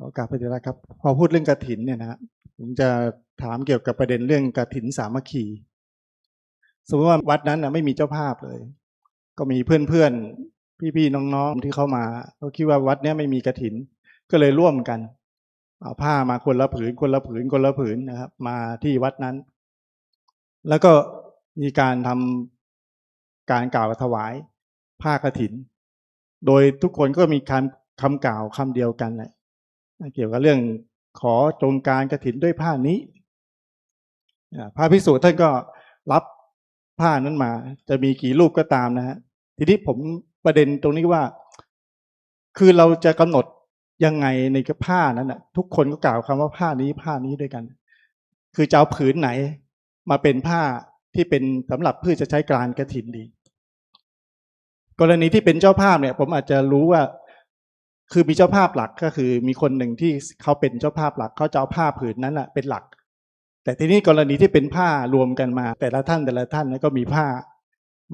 โอกาสปฏิรัติครับ พอพูดเรื่องกระถินเนี่ยนะผมจะถามเกี่ยวกับประเด็นเรื่องกระถินสามัคคี สมมติว่าวัดนั้นนะไม่มีเจ้าภาพเลย ก็มีเพื่อนๆ พี่ๆ น้องๆ ที่เข้ามาเขาคิดว่าวัดเนี้ยไม่มีกระถิน ก็เลยร่วมกัน เอาผ้ามาคนละผืน คนละผืน คนละผืนนะครับ มาที่วัดนั้น แล้วก็มีการทำการกล่าวถวายผ้ากฐิน โดยทุกคนก็มีคำคำกล่าวคำเดียวกันแหละ เกี่ยวกับเรื่องขอจงการกฐินด้วยผ้านี้อ่าพระภิกษุท่านก็รับผ้านั้นมา จะมีกี่รูปก็ตามนะฮะทีนี้ผมประเด็นตรงนี้ว่า คือเราจะกำหนดยังไงในผ้านั้นน่ะทุกคนก็กล่าวคำว่าผ้านี้ผ้านี้ด้วยกัน คือจะเอาผืนไหน มาเป็นผ้าที่เป็นสำหรับเพื่อจะใช้กานกระถินดี กรณีที่เป็นเจ้าภาพเนี่ย ผมอาจจะรู้ว่า คือมีเจ้าภาพหลักก็คือมีคนหนึ่งที่เขาเป็นเจ้าภาพหลักเขาจะเอาผ้าผืนนั้นแหละเป็นหลัก แต่ทีนี้กรณีที่เป็นผ้ารวมกันมา แต่ละท่านแต่ละท่านก็มีผ้า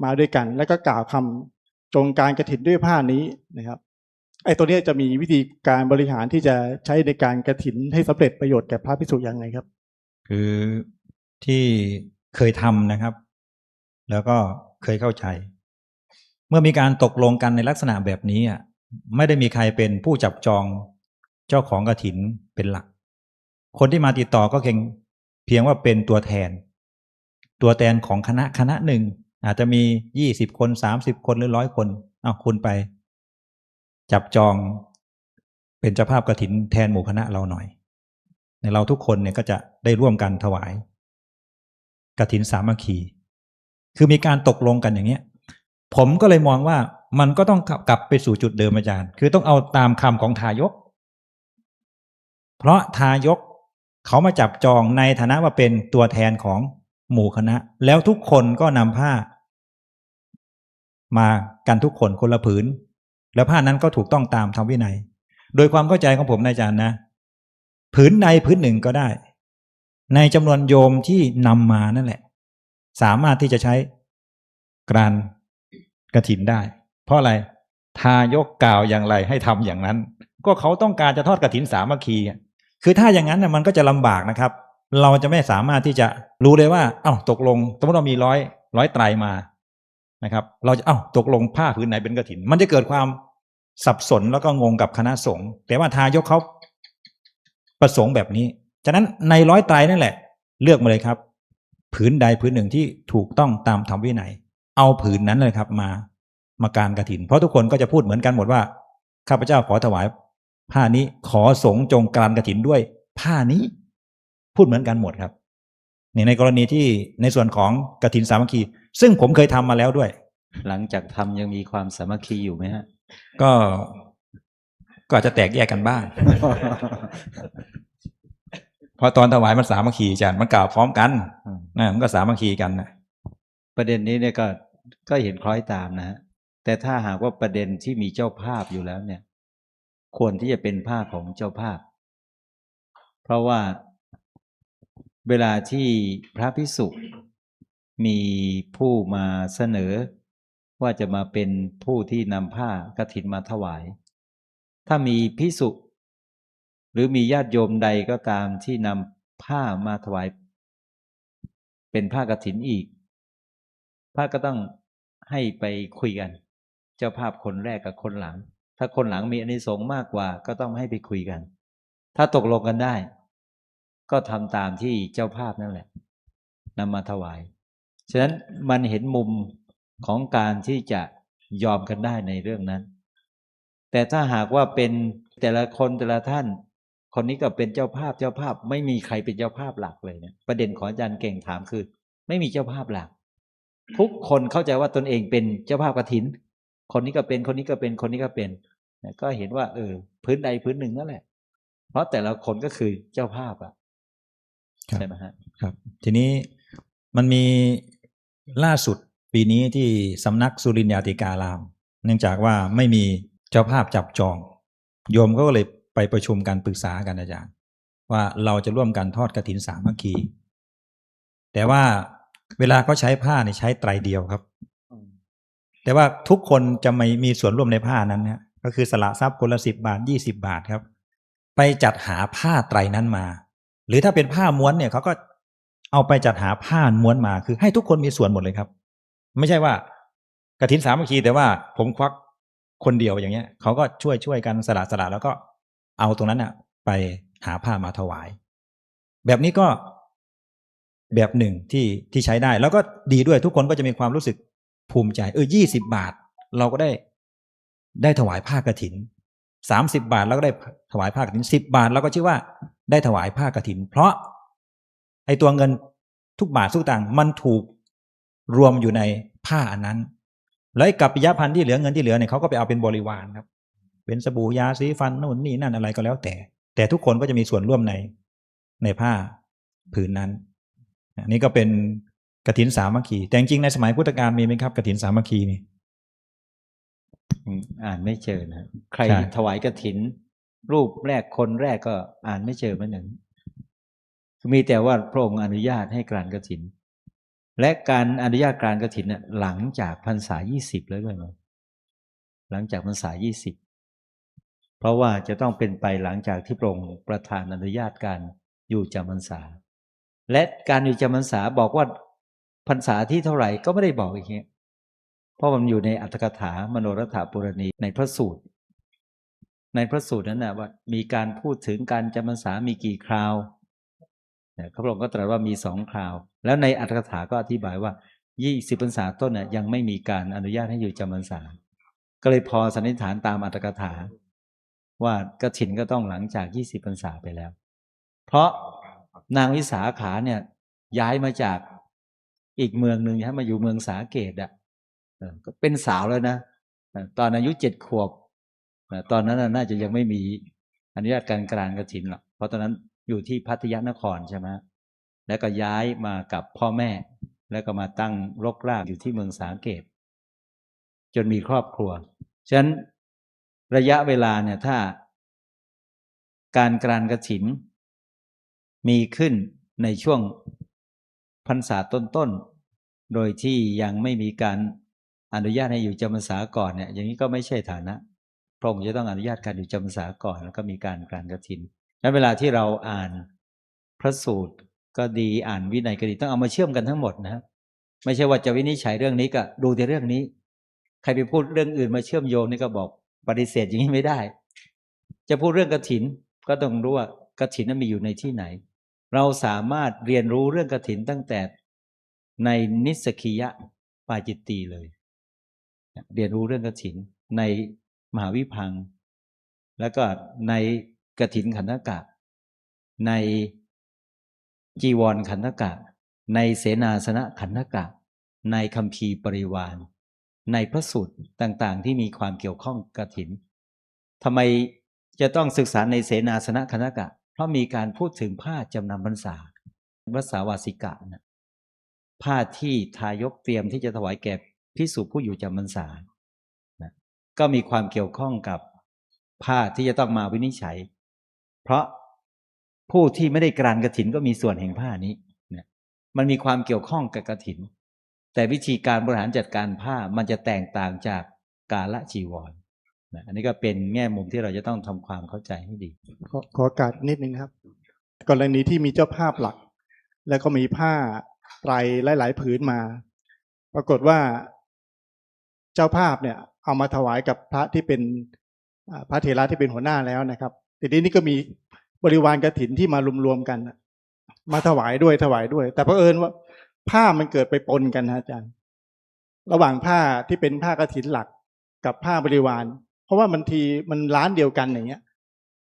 มาด้วยกัน แล้วก็กล่าวคำจงการกระถินด้วยผ้านี้นะครับไอ้ตัวนี้จะมีวิธีการบริหารที่จะใช้ในการกระถินให้สำเร็จประโยชน์แก่พระภิกษุยังไงครับ คือที่เคยทำนะครับ แล้วก็เคยเข้าใจ เมื่อมีการตกลงกันในลักษณะแบบนี้อะ ไม่ได้มีใครเป็นผู้จับจองเจ้าของกระถินเป็นหลัก คนที่มาติดต่อก็เพียงเพียงว่าเป็นตัวแทน ตัวแทนของคณะคณะหนึ่ง อาจจะมียี่สิบคนสามสิบคนหรือร้อยคนเอาคุณไป จับจองเป็นเจ้าภาพกระถินแทนหมู่คณะเราหน่อยในเราทุกคนเนี่ยก็จะได้ร่วมกันถวายกฐินสามัคคี คือมีการตกลงกันอย่างเงี้ย ผมก็เลยมองว่า มันก็ต้องกลับไปสู่จุดเดิมอาจารย์ คือต้องเอาตามคำของทายก เพราะทายกเขามาจับจองในฐานะว่าเป็นตัวแทนของหมู่คณะ แล้วทุกคนก็นำผ้า มากันทุกคนคนละผืน แล้วผ้านั้นก็ถูกต้องตามธรรมวินัย โดยความเข้าใจของผมนะอาจารย์นะ ผืนใดผืนหนึ่งก็ได้ ในจำนวนโยมที่นำมานั่นแหละ สามารถที่จะใช้กรานกระถินได้ เพราะอะไรทายกกล่าวอย่างไรให้ทำอย่างนั้น ก็เขาต้องการจะทอดกระถินสามัคคีคือถ้าอย่างนั้นน่ะมันก็จะลำบากนะครับ เราจะไม่สามารถที่จะรู้เลยว่า เอ้าตกลง สมมติเรามีร้อยร้อยไตรมานะครับ เราจะเอ้าตกลงผ้าผืนไหนเป็นกระถิน มันจะเกิดความสับสนแล้วก็งงกับคณะสงฆ์แต่ว่าทายกเขาประสงค์แบบนี้ฉะนั้นในร้อยไตรนั่นแหละ เลือกมาเลยครับ ผืนใดผืนหนึ่งที่ถูกต้องตามธรรมวินัย เอาผืนนั้นเลยครับมา มาการกระถิน เพราะทุกคนก็จะพูดเหมือนกันหมดว่าข้าพเจ้าขอถวาย ผ้านี้ขอสงฆ์จงการกระถินด้วย ผ้านี้ พูดเหมือนกันหมดครับนี่ในกรณีที่ในส่วนของกระถินสามัคคี ซึ่งผมเคยทำมาแล้วด้วย หลังจากทำยังมีความสามัคคีอยู่ไหมฮะ ก็ก็อาจจะแตกแยกกันบ้างเพราะตอนถวายมันสามัคคีอาจารย์มันกล่าวพร้อมกันอืมนะมันก็สามัคคีกันนะประเด็นนี้เนี่ยก็ก็เห็นคล้อยตามนะฮะ แต่ถ้าหากว่าประเด็นที่มีเจ้าภาพอยู่แล้วเนี่ย ควรที่จะเป็นผ้าของเจ้าภาพ เพราะว่าเวลาที่พระพิสุมีผู้มาเสนอ ว่าจะมาเป็นผู้ที่นำผ้ากฐินมาถวาย ถ้ามีพิสุหรือมีญาติโยมใดก็ตามที่นำผ้ามาถวาย เป็นผ้ากฐินอีก พระก็ต้องให้ไปคุยกัน เจ้าภาพคนแรกกับคนหลัง ถ้าคนหลังมีอานิสงส์มากกว่าก็ต้องให้ไปคุยกัน ถ้าตกลงกันได้ ก็ทำตามที่เจ้าภาพนั่นแหละนำมาถวาย ฉะนั้นมันเห็นมุมของการที่จะยอมกันได้ในเรื่องนั้น แต่ถ้าหากว่าเป็นแต่ละคนแต่ละท่าน คนนี้ก็เป็นเจ้าภาพเจ้าภาพ ไม่มีใครเป็นเจ้าภาพหลักเลยเนี่ยประเด็นของอาจารย์เก่งถามคือ ไม่มีเจ้าภาพหลัก ทุกคนเข้าใจว่าตนเองเป็นเจ้าภาพกฐิน คนนี้ก็เป็นคนนี้ก็เป็นคนนี้ก็เป็นเนี่ยก็เห็นว่า เออ พื้นใดพื้นหนึ่งนั่นแหละ เพราะแต่ละคนก็คือเจ้าภาพอะครับใช่ไหมฮะครับ ทีนี้มันมีล่าสุดปีนี้ที่สำนักสุรินยาติการาม เนื่องจากว่าไม่มีเจ้าภาพจับจอง โยมก็เลยไปประชุมกันปรึกษากันอาจารย์ ว่าเราจะร่วมกันทอดกระถินสามัคคี แต่ว่าเวลาเขาใช้ผ้าเนี่ยใช้ไตรเดียวครับ แต่ว่าทุกคนจะไม่มีส่วนร่วมในผ้านั้นนะก็คือสละทรัพย์คนละสิบบาทยี่สิบาทครับ ไปจัดหาผ้าไตรนั้นมา หรือถ้าเป็นผ้าม้วนเนี่ยเขาก็เอาไปจัดหาผ้าม้วนมา คือให้ทุกคนมีส่วนหมดเลยครับ ไม่ใช่ว่ากระถินสามัคคีแต่ว่าผมควักคนเดียวอย่างเงี้ยเขาก็ช่วยช่วยกันสละสละแล้วก็เอาตรงนั้นอะไปหาผ้ามาถวาย แบบนี้ก็แบบหนึ่งที่ที่ใช้ได้ แล้วก็ดีด้วยทุกคนก็จะมีความรู้สึก ภูมิใจ เออยี่สิบาท เราก็ได้ได้ถวายผ้ากฐินสามสิบาทเราก็ได้ถวายผ้ากฐินสิบบาทเราก็ชื่อว่าได้ถวายผ้ากฐิน เพราะไอตัวเงินทุกบาททุกตังมันถูกรวมอยู่ในผ้าอันนั้น แล้วกับปิยพันธ์ที่เหลือเงินที่เหลือเนี่ยเขาก็ไปเอาเป็นบริวารครับ เป็นสบู่ยาสีฟันนู่นนี่นั่นอะไรก็แล้วแต่ แต่ทุกคนก็จะมีส่วนร่วมในในผ้าผืนนั้นอันนี้ก็เป็น กฐินสามัคคีแต่จริงๆในสมัยพุทธกาลมีไหมครับกฐินสามัคคีนี่อืมอ่านไม่เจอนะใครใช่ถวายกระถิน รูปแรกคนแรกก็อ่านไม่เจอเหมือนหนึ่งมีแต่ว่าพระองค์อนุญาตให้กรานกระถิน และการอนุญาตกรานกระถินน่ะหลังจากพรรษายี่สิบแล้วด้วยมั้งหลังจากพรรษายี่สิบเพราะว่าจะต้องเป็นไปหลังจากที่พระองค์ประทานอนุญาตการอยู่จำพรรษา และการอยู่จำพรรษาบอกว่า พรรษาที่เท่าไหร่ก็ไม่ได้บอกอีกเงี้ยเพราะมันอยู่ในอัตถกถามโนรัฐปุรณีในพระสูตร ในพระสูตรนั้นนะว่า มีการพูดถึงการจำพรรษามีกี่คราวเนี่ยพระองค์ก็ตรัสว่ามีสองคราว แล้วในอัตถกถาก็อธิบายว่ายี่สิบพรรษาต้นน่ะยังไม่มีการอนุญาตให้อยู่จำพรรษา ก็เลยพอสันนิษฐานตามอัตถกถา ว่ากระถินก็ต้องหลังจากยี่สิบพรรษาไปแล้ว เพราะนางวิสาขาเนี่ยย้ายมาจาก อีกเมืองหนึ่งย้ายมาอยู่เมืองสาเกตอะก็เป็นสาวแล้วนะตอนอายุเจ็ดขวบตอนนั้นน่าจะยังไม่มีอนุญาตการกรานกระถินหรอกเพราะตอนนั้นอยู่ที่พัทยานครใช่ไหมแล้วก็ย้ายมากับพ่อแม่ แล้วก็มาตั้งรกรากอยู่ที่เมืองสาเกต จนมีครอบครัว ฉะนั้นระยะเวลาเนี่ยถ้าการกรานกระถิน มีขึ้นในช่วง พรรษาต้นๆ โดยที่ยังไม่มีการอนุญาตให้อยู่จำพรรษาก่อนเนี่ยอย่างนี้ก็ไม่ใช่ฐานะ พระองค์จะต้องอนุญาตการอยู่จำพรรษาก่อน แล้วก็มีการกานกระถินและเวลาที่เราอ่านพระสูตรก็ดีอ่านวินัยก็ดีต้องเอามาเชื่อมกันทั้งหมดนะไม่ใช่ว่าจะวินิจฉัยเรื่องนี้ก็ดูแต่เรื่องนี้ ใครไปพูดเรื่องอื่นมาเชื่อมโยงนี่ก็บอกปฏิเสธอย่างนี้ไม่ได้ จะพูดเรื่องกระถินก็ต้องรู้ว่ากระถินนั้นมีอยู่ในที่ไหน เราสามารถเรียนรู้เรื่องกระถินตั้งแต่ในนิสกิยะปาจิตตีเลย เรียนรู้เรื่องกระถินในมหาวิพัง แล้วก็ในกระถินขันธกะ ในจีวรขันธกะ ในเสนาสนะขันธกะ ในคัมภีปริวารในพระสูตรต่างๆ ที่มีความเกี่ยวข้องกระถินทำไมจะต้องศึกษาในเสนาสนะคณะกะ เพราะมีการพูดถึงผ้าจำนำพรรษาภาษาวาสิกะนะผ้าที่ทายกเตรียมที่จะถวายแก่พิสุผู้อยู่จำพรรษานะก็มีความเกี่ยวข้องกับผ้าที่จะต้องมาวินิจฉัย เพราะผู้ที่ไม่ได้กรานกระถินก็มีส่วนแห่งผ้านี้นะมันมีความเกี่ยวข้องกับกระถิน แต่วิธีการบริหารจัดการผ้ามันจะแตกต่างจากกาละจีวร นะอันนี้ก็เป็นแง่มุมที่เราจะต้องทำความเข้าใจให้ดี ขอขอโอกาสนิดนึงครับ กรณีที่มีเจ้าภาพหลัก แล้วก็มีผ้าไตรหลาย ๆ ผืนมา ปรากฏว่าเจ้าภาพเนี่ย เอามาถวายกับพระที่เป็นพระเถระที่เป็นหัวหน้าแล้วนะครับทีนี้นี่ก็มีบริวารกฐินที่มารวมๆกันมาถวายด้วยถวายด้วย แต่เพอเอิญว่าผ้ามันเกิดไปปนกันนะอาจารย์ ระหว่างผ้าที่เป็นผ้ากฐินหลักกับผ้าบริวาร เพราะว่ามันทีมันร้านเดียวกันอย่างเงี้ย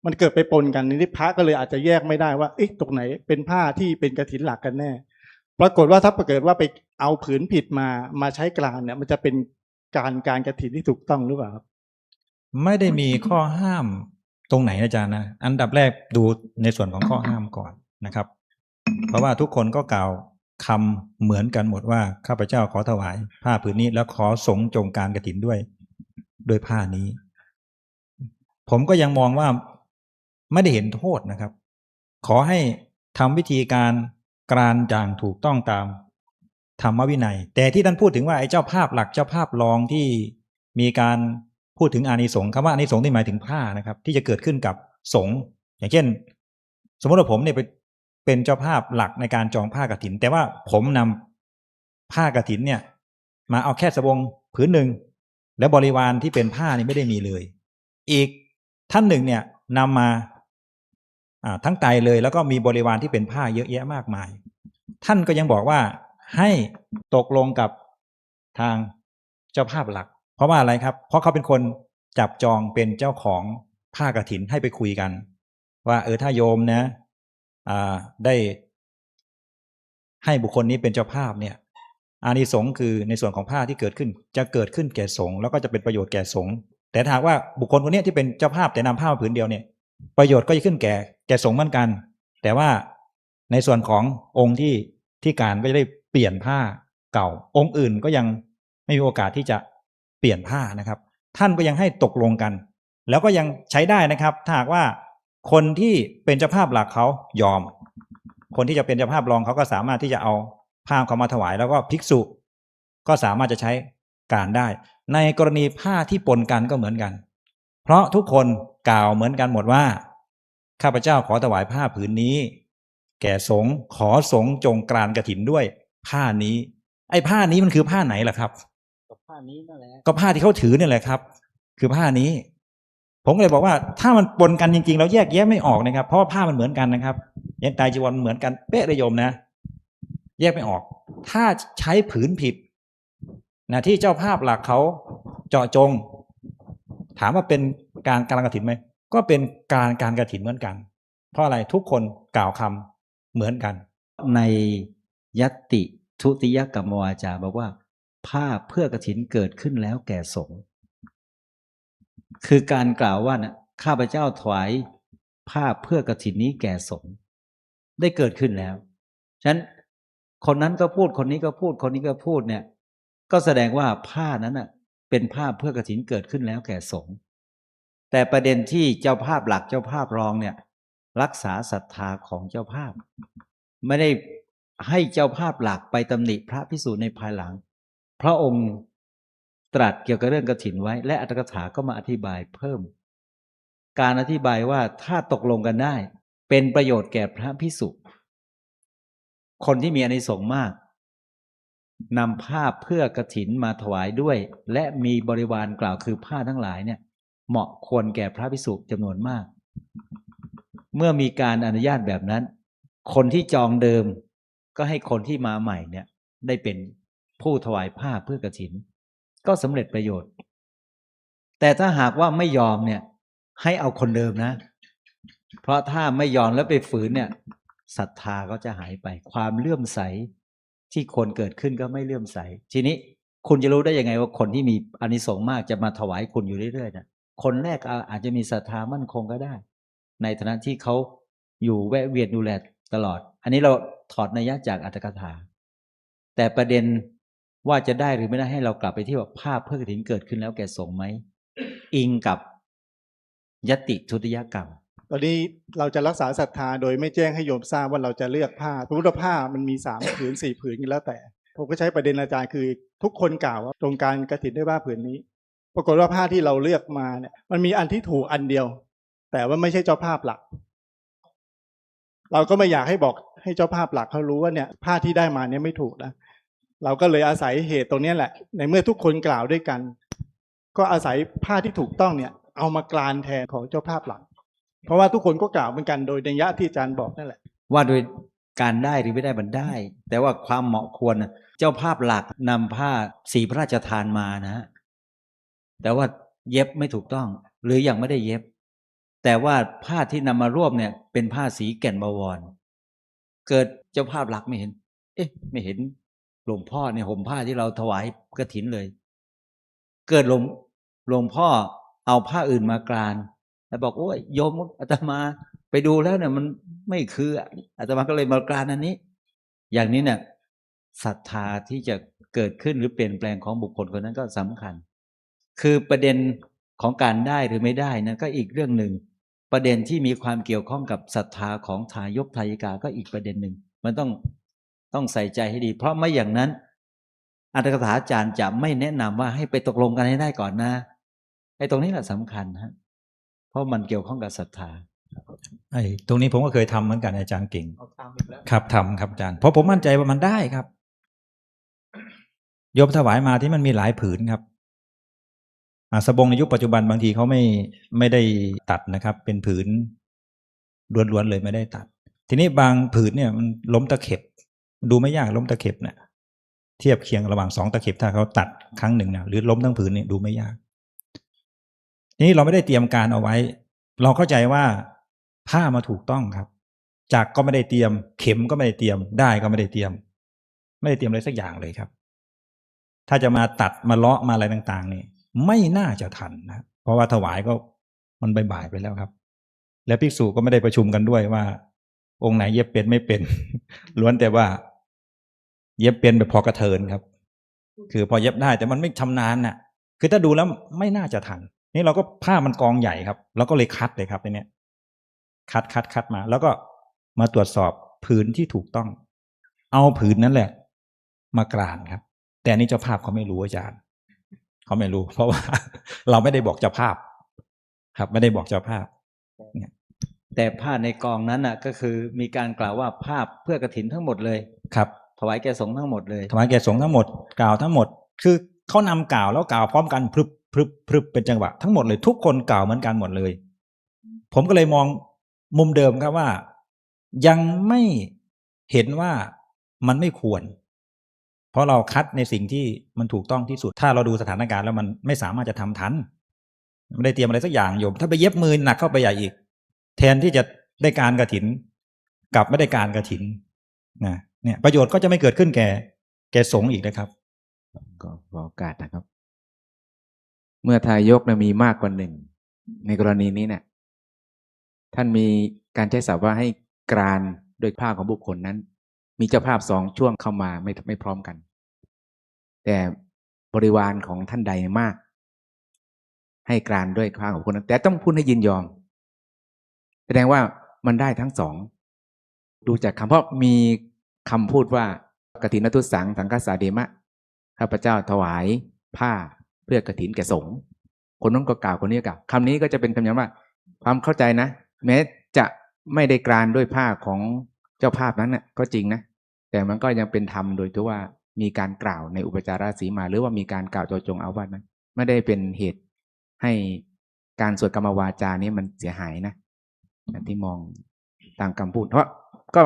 มันเกิดไปปนกันนี่พระก็เลยอาจจะแยกไม่ได้ว่าเอ๊ะตรงไหนเป็นผ้าที่เป็นกระถินหลักกันแน่ ปรากฏว่าถ้าเกิดว่าไปเอาผืนผิดมามาใช้กลานเนี่ย มันจะเป็นการการกระถินที่ถูกต้องหรือเปล่าครับไม่ได้มีข้อห้ามตรงไหนอาจารย์นะอันดับแรกดูในส่วนของข้อห้ามก่อนนะครับ เพราะว่าทุกคนก็กล่าวคำเหมือนกันหมดว่าข้าพเจ้าขอถวาย ผ้าผืนนี้ แล้วขอสงจงการกระถินด้วย ด้วยผ้านี้ ผมก็ยังมองว่าไม่ได้เห็นโทษนะครับ ขอให้ทำวิธีการกรานจางถูกต้องตามธรรมวินัย แต่ที่ท่านพูดถึงว่าไอ้เจ้าภาพหลักเจ้าภาพรองที่มีการพูดถึงอานิสงส์คำว่าอานิสงส์นี่หมายถึงผ้านะครับ ที่จะเกิดขึ้นกับสงฆ์อย่างเช่น สมมติว่าผมเนี่ยไปเป็นเจ้าภาพหลักในการจองผ้ากฐิน แต่ว่าผมนำผ้ากฐินเนี่ย มาเอาแค่สบงผืนหนึ่งแล้วบริวารที่เป็นผ้านี่ไม่ได้มีเลย อีก ท่านหนึ่งเนี่ยนำมาทั้งไตเลย แล้วก็มีบริวารที่เป็นผ้าเยอะแยะมากมาย ท่านก็ยังบอกว่าให้ตกลงกับทางเจ้าภาพหลัก เพราะว่าอะไรครับ เพราะเขาเป็นคนจับจองเป็นเจ้าของผ้ากฐินให้ไปคุยกัน ว่าเออถ้าโยมนะอ่าได้ให้บุคคลนี้เป็นเจ้าภาพเนี่ยอานิสงส์คือในส่วนของผ้าที่เกิดขึ้น จะเกิดขึ้นแก่สงฆ์แล้วก็จะเป็นประโยชน์แก่สงฆ์ แต่หากว่าบุคคลคนนี้ที่เป็นเจ้าภาพแต่นำผ้ามาผืนเดียวเนี่ย ประโยชน์ก็จะขึ้นแก่ แก่สงฆ์เหมือนกัน แต่ว่าในส่วนขององค์ที่ที่การก็จะได้เปลี่ยนผ้าเก่า องค์อื่นก็ยังไม่มีโอกาสที่จะเปลี่ยนผ้านะครับ ท่านก็ยังให้ตกลงกัน แล้วก็ยังใช้ได้นะครับถ้าหากว่าคนที่เป็นเจ้าภาพหลักเขายอม คนที่จะเป็นเจ้าภาพรองเขาก็สามารถที่จะเอาผ้าเขามาถวาย แล้วก็ภิกษุ ก็สามารถจะใช้การได้ ในกรณีผ้าที่ปนกันก็เหมือนกัน เพราะทุกคนกล่าวเหมือนกันหมดว่า ข้าพเจ้าขอถวายผ้าผืนนี้ แก่สงฆ์ขอสงฆ์จงกรานกระถินด้วย ผ้านี้ ไอ้ผ้านี้มันคือผ้าไหนล่ะครับกับผ้านี้นั่นแหละก็ผ้าที่เขาถือเนี่ยแหละครับ คือผ้านี้ ผมก็เลยบอกว่า ถ้ามันปนกันจริงๆ เราแยกแยะไม่ออกนะครับ เพราะว่าผ้ามันเหมือนกันนะครับยันตายจีวรมันเหมือนกันเป๊ะเลยโยมนะ แยกไม่ออก ถ้าใช้ผืนผิด นะที่เจ้าภาพหลักเขาเจาะจง ถามว่าเป็นการการกระถินไหมก็เป็นการการกระถินเหมือนกัน เพราะอะไรทุกคนกล่าวคำเหมือนกัน ในยัตติทุติยกรรมวาจาบอกว่าผ้าเพื่อกฐินเกิดขึ้นแล้วแก่สงฆ์คือการกล่าวว่านะข้าพเจ้าถวายผ้าเพื่อกฐินนี้แก่สงฆ์ได้เกิดขึ้นแล้ว ฉะนั้นคนนั้นก็พูดคนนี้ก็พูดคนนี้ก็พูดเนี่ย ก็แสดงว่าผ้านั้นน่ะเป็นผ้าเพื่อกฐินเกิดขึ้นแล้วแก่สงฆ์แต่ประเด็นที่เจ้าภาพหลักเจ้าภาพรองเนี่ยรักษาศรัทธาของเจ้าภาพ ไม่ได้ให้เจ้าภาพหลักไปตำหนิพระพิสูจน์ในภายหลัง พระองค์ตรัสเกี่ยวกับเรื่องกฐินไว้ และอัตถกถาก็มาอธิบายเพิ่ม การอธิบายว่าถ้าตกลงกันได้ เป็นประโยชน์แก่พระพิสุคนที่มีอานิสงส์มาก นำผ้าเพื่อกฐินมาถวายด้วย และมีบริวารกล่าวคือผ้าทั้งหลายเนี่ย เหมาะควรแก่พระพิสุจำนวนมาก เมื่อมีการอนุญาตแบบนั้น คนที่จองเดิม ก็ให้คนที่มาใหม่เนี่ย ได้เป็นผู้ถวายผ้าเพื่อกฐิน ก็สำเร็จประโยชน์ แต่ถ้าหากว่าไม่ยอมเนี่ย ให้เอาคนเดิมนะ เพราะถ้าไม่ยอมแล้วไปฝืนเนี่ยศรัทธาก็จะหายไปความเลื่อมใส ที่คนเกิดขึ้นก็ไม่เลื่อมใส ทีนี้คุณจะรู้ได้ยังไงว่าคนที่มีอานิสงส์มากจะมาถวายคุณอยู่เรื่อยๆนะคนแรกอาจจะมีศรัทธามั่นคงก็ได้ ในฐานะที่เขาอยู่แวะเวียนดูแลตลอด อันนี้เราถอดนัยยะจากอัตถกถา แต่ประเด็นว่าจะได้หรือไม่ได้ให้เรากลับไปที่ว่าภาพเพื่อกฐินเกิดขึ้นแล้วแก่สงไหมอิงกับยติทุติยกรรม อนนี้เราจะรักษาศรัทธาโดยไม่แจ้งให้โยมทราบว่าเราจะเลือกผ้าสมมติว่าผ้ามันมีสามผืนสี่ผืนกันแล้วแต่ผมก็ใช้ประเด็นอาจารย์คือ ทุกคนกล่าวว่าตรงการกระถินด้วยผ้าผืนนี้ ปรากฏว่าผ้าที่เราเลือกมาเนี่ย มันมีอันที่ถูกอันเดียว แต่ว่าไม่ใช่เจ้าภาพหลัก เราก็ไม่อยากให้บอกให้เจ้าภาพหลักเขารู้ว่าเนี่ย ผ้าที่ได้มาเนี่ยไม่ถูกนะเราก็เลยอาศัยเหตุตรงนี้แหละ ในเมื่อทุกคนกล่าวด้วยกัน ก็อาศัยผ้าที่ถูกต้องเนี่ย เอามากลานแทนของเจ้าภาพหลัก เพราะว่าทุกคนก็กล่าวเหมือนกันโดยในยะที่อาจารย์บอกนั่นแหละ ว่าโดยการได้หรือไม่ได้มันได้ แต่ว่าความเหมาะควรเจ้าภาพหลักนำผ้าสีพระราชทานมานะฮะแต่ว่าเย็บไม่ถูกต้อง หรือยังไม่ได้เย็บ แต่ว่าผ้าที่นำมาร่วมเนี่ย เป็นผ้าสีแก่นบวร เกิดเจ้าภาพหลักไม่เห็น เอ๊ะ ไม่เห็นหลวงพ่อเนี่ยห่มผ้าที่เราถวายกระถินเลย เกิดหลวงหลวงพ่อเอาผ้าอื่นมากราน แล้วบอกโอ้ยโยมอาตมาไปดูแล้วเนี่ยมันไม่คืออาตมาก็เลยมากรานอันนี้ อย่างนี้เนี่ยศรัทธาที่จะเกิดขึ้นหรือเปลี่ยนแปลงของบุคคลคนนั้นก็สำคัญ คือประเด็นของการได้หรือไม่ได้นะก็อีกเรื่องหนึ่ง ประเด็นที่มีความเกี่ยวข้องกับศรัทธาของทายกทายิกาก็อีกประเด็นหนึ่ง มันต้องต้องใส่ใจให้ดี เพราะไม่อย่างนั้นอัตถกถาจารย์จะไม่แนะนำว่าให้ไปตกลงกันให้ได้ก่อนนะไอ้ตรงนี้แหละสำคัญฮะ เพราะมันเกี่ยวข้องกับศรัทธาไอ้ตรงนี้ผมก็เคยทำเหมือนกันอาจารย์เก่งครับทำครับอาจารย์เพราะผมมั่นใจว่ามันได้ครับโยมถวายมาที่มันมีหลายผืนครับอ่าสบงในยุคปัจจุบันบางทีเขาไม่ไม่ได้ตัดนะครับ เป็นผืนล้วนๆเลยไม่ได้ตัด ทีนี้บางผืนเนี่ยมันล้มตะเข็บ ดูไม่ยากล้มตะเข็บเนี่ยเทียบเคียงระหว่างสองตะเข็บถ้าเขาตัดครั้งหนึ่งนะหรือล้มทั้งผืนเนี่ยดูไม่ยากที นี้เราไม่ได้เตรียมการเอาไว้ เราเข้าใจว่าผ้ามาถูกต้องครับจักก็ไม่ได้เตรียม เข็มก็ไม่ได้เตรียม ได้ก็ไม่ได้เตรียม ไม่ได้เตรียมอะไรสักอย่างเลยครับ ถ้าจะมาตัดมาเลาะมาอะไรต่างๆ นี่ ไม่น่าจะทันนะเพราะว่าถวายก็มันบ่ายไปแล้วครับ แล้วภิกษุก็ไม่ได้ประชุมกันด้วยว่า องค์ไหนเย็บเป็นไม่เป็น ล้วนแต่ว่า เย็บเป็นแบบพอกระเทินครับ คือพอเย็บได้แต่มันไม่ชำนาญน่ะ คือถ้าดูแล้วไม่น่าจะทัน นี่เราก็ผ้ามันกองใหญ่ครับเราก็เลยคัดเลยครับในเนี้ยคัดคัดคัดมา แล้วก็มาตรวจสอบผืนที่ถูกต้อง เอาผืนนั้นแหละ มากรานครับ แต่อันนี้เจ้าภาพเขาไม่รู้อาจารย์เขาไม่รู้ เพราะว่า เราไม่ได้บอกเจ้าภาพ ครับ ไม่ได้บอกเจ้าภาพแต่ผ้าในกองนั้นน่ะ ก็คือมีการกล่าวว่าภาพเพื่อกระถินทั้งหมดเลยครับถวายแก่สงฆ์ทั้งหมดเลยถวายแก่สงฆ์ทั้งหมด กล่าวทั้งหมด คือเขานำกล่าวแล้วกล่าวพร้อมกันพรึบ พรึบพรึบเป็นจังหวะทั้งหมดเลยทุกคนกล่าวเหมือนกันหมดเลย ผมก็เลยมองมุมเดิมครับว่า ยังไม่เห็นว่ามันไม่ควร เพราะเราคัดในสิ่งที่มันถูกต้องที่สุด ถ้าเราดูสถานการณ์แล้วมันไม่สามารถจะทำทันไม่ได้เตรียมอะไรสักอย่างโยม ถ้าไปเย็บมือหนักเข้าไปใหญ่อีก แทนที่จะได้การกระถิน กลับไม่ได้การกระถินนะเนี่ยประโยชน์ก็จะไม่เกิดขึ้นแก่ แก่สงอีกนะครับ ก็ขอโอกาสนะครับ เมื่อทายกนะมีมากกว่าหนึ่ง ในกรณีนี้เนี่ยท่านมีการใช้ศัพท์ว่าให้กรานโดยภาคของบุคคลนั้น มีเจ้าภาพสองช่วงเข้ามาไม่ไม่พร้อมกัน แต่บริวารของท่านใดมาก ให้กรานด้วยภาของคนนั้น แต่ต้องพูดให้ยินยอม แสดงว่ามันได้ทั้งสอง ดูจากคำเพราะมีคำพูดว่ากฐินทุสังสังคสาเดมะข้าพเจ้าถวายผ้า เพื่อกฐินแก่สงฆ์คนนั้นก็กล่าวคนนี้ก็กล่าวคำนี้ก็จะเป็นคำย้ำว่า ความเข้าใจนะ แม้จะไม่ได้กรานด้วยผ้าของเจ้าภาพนั้นน่ะก็จริงนะ แต่มันก็ยังเป็นธรรมโดยที่ว่ามีการกล่าวในอุปจาราสีมา หรือว่ามีการกล่าวโดยจงเอาวัดนั้นไม่ได้เป็นเหตุให้การสวดกรรมวาจานี้มันเสียหายนะที่มองตามคำพูดเพราะก็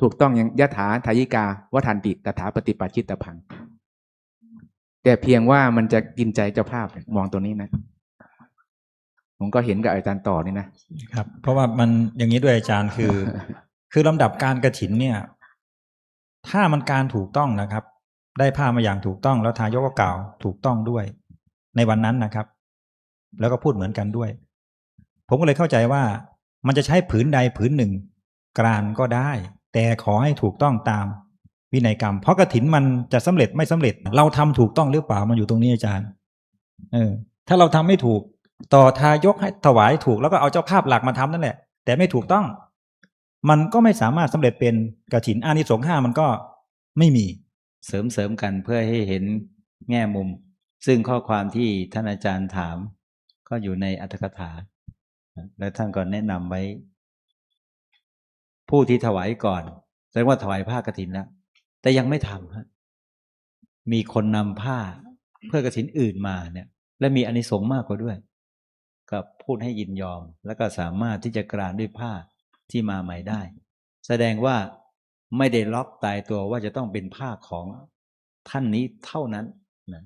ถูกต้องอย่างยะถาทายิกาวัฏันติตถาปฏิปัชิตพัง แต่เพียงว่ามันจะกินใจเจ้าภาพมองตัวนี้นะ ผมก็เห็นกับอาจารย์ต่อนี่นะครับ เพราะว่ามันอย่างนี้ด้วยอาจารย์คือ คือลำดับการกระถินเนี่ย ถ้ามันการถูกต้องนะครับ ได้ผ้ามาอย่างถูกต้องแล้วทายกก็กล่าวถูกต้องด้วย ในวันนั้นนะครับ แล้วก็พูดเหมือนกันด้วย ผมก็เลยเข้าใจว่า มันจะใช้ผืนใดผืนหนึ่งกรานก็ได้ แต่ขอให้ถูกต้องตาม วินัยกรรม เพราะกระถินมันจะสำเร็จไม่สำเร็จ เราทำถูกต้องหรือเปล่ามันอยู่ตรงนี้อาจารย์ เออ ถ้าเราทำไม่ถูก ต่อทายกให้ถวายถูกแล้วก็เอาเจ้าภาพหลักมาทำนั่นแหละ แต่ไม่ถูกต้อง มันก็ไม่สามารถสำเร็จเป็นกระถินอานิสงส์ห้ามันก็ไม่มีเสริมเสริมกันเพื่อให้เห็นแง่มุม ซึ่งข้อความที่ท่านอาจารย์ถาม ก็อยู่ในอัตถกถา และท่านก็แนะนำไว้ ผู้ที่ถวายก่อนแสดงว่าถวายผ้ากฐินแล้ว แต่ยังไม่ทำฮะมีคนนำผ้าเพื่อกฐินอื่นมาเนี่ย และมีอานิสงส์มากกว่าด้วย ก็พูดให้ยินยอม แล้วก็สามารถที่จะกรานด้วยผ้าที่มาใหม่ได้ แสดงว่าไม่ได้ล็อกตายตัวว่าจะต้องเป็นผ้าของท่านนี้เท่านั้นนะ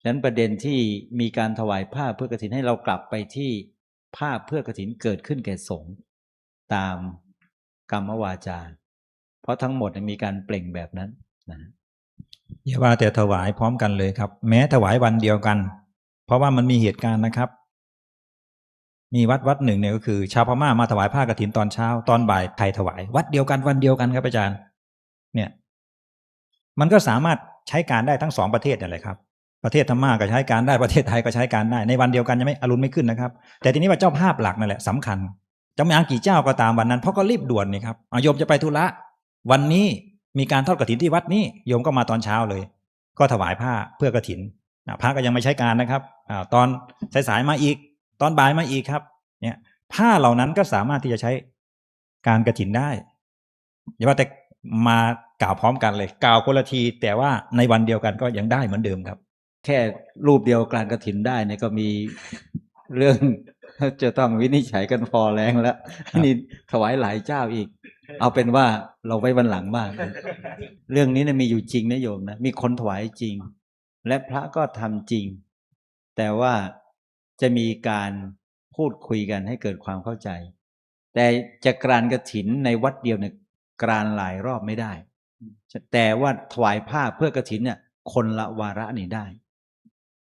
ฉะนั้นประเด็นที่มีการถวายผ้าเพื่อกฐินให้เรากลับไปที่ผ้าเพื่อกฐินเกิดขึ้นแก่สงฆ์ตามกรรมวาจา เพราะทั้งหมดมีการเปล่งแบบนั้นนะอย่าว่าแต่ถวายพร้อมกันเลยครับ แม้ถวายวันเดียวกัน เพราะว่ามันมีเหตุการณ์นะครับ มีวัดวัดหนึ่งเนี่ยก็คือ ชาวพม่ามาถวายผ้ากฐินตอนเช้า ตอนบ่ายไทยถวาย วัดเดียวกันวันเดียวกันครับอาจารย์ เนี่ย มันก็สามารถใช้การได้ทั้งสองประเทศนั่นแหละครับประเทศพม่าก็ใช้การได้ประเทศไทยก็ใช้การได้ในวันเดียวกันยังไม่อรุณไม่ขึ้นนะครับ แต่ทีนี้ว่าเจ้าภาพหลักนั่นแหละสำคัญจะม่อ้างกี่เจ้าก็ตามวันนั้นเพราะก็รีบด่วนนี่ครับเอายมจะไปธุระ วันนี้มีการทอดกฐินที่วัดนี้โยมก็มาตอนเช้าเลย ก็ถวายผ้าเพื่อกฐินอะพระก็ยังไม่ใช้การนะครับอ่าตอนสายๆมาอีก ตอนบ่ายมาอีกครับ เนี่ย ผ้าเหล่านั้นก็สามารถที่จะใช้การกระถินได้อย่าว่าแต่มากล่าวพร้อมกันเลย กล่าวคนละที แต่ว่าในวันเดียวกันก็ยังได้เหมือนเดิมครับ แค่รูปเดียวกลางกระถินได้เนี่ยก็มีเรื่องจะต้องวินิจฉัยกันพอแรงแล้วอันนี้ถวายหลายเจ้าอีก เอาเป็นว่าเราไว้วันหลังบ้างเรื่องนี้เนี่ยมีอยู่จริงนะโยมนะ มีคนถวายจริง และพระก็ทำจริง แต่ว่าจะมีการพูดคุยกันให้เกิดความเข้าใจ แต่จะกรานกระถินในวัดเดียวเนี่ยกรานหลายรอบไม่ได้ แต่ว่าถวายผ้าเพื่อกระถินเนี่ย คนละวาระนี่ได้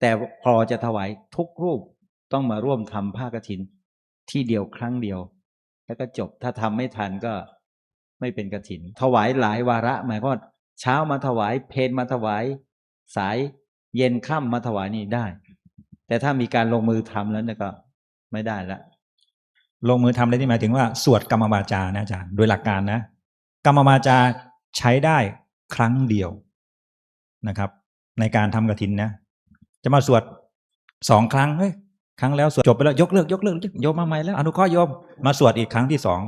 แต่พอจะถวายทุกรูปต้องมาร่วมทำผ้ากระถินที่เดียวครั้งเดียว แล้วก็จบถ้าทำไม่ทันก็ ไม่เป็นกระถิน ถวายหลายวาระหมายความว่าเช้ามาถวายเพนมาถวาย สายเย็นค่ำมาถวายนี่ได้ แต่ถ้ามีการลงมือทำแล้วเนี่ยก็ไม่ได้ละลงมือทำได้ที่หมายถึงว่า สวดกรรมวาจานะอาจารย์โดยหลักการนะ กรรมวาจาใช้ได้ครั้งเดียวนะครับ ในการทำกฐินนะ จะมาสวดสองครั้งเฮ้ยครั้งแล้วสวดจบไปแล้วยกเลิกยกเลิกโยมมาใหม่แล้วอนุเคราะห์โยมมาสวดอีกครั้งที่สอง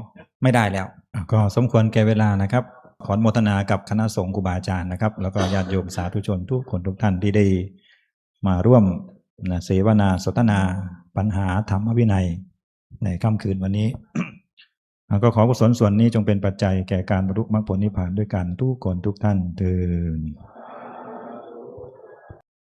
ไม่ได้แล้ว ก็สมควรแก่เวลานะครับ ขออนุโมทนากับคณะสงฆ์ครูบาอาจารย์นะครับ แล้วก็ญาติโยมสาธุชนทุกคนทุกท่านที่ได้มาร่วมนะเสวนาสนทนาปัญหาธรรมวินัย ในค่ำคืนวันนี้ ก็ขอกุศลส่วนนี้จงเป็นปัจจัยแก่การบรรลุมรรคผลนิพพานด้วยกันทุกคนทุกท่านเทอ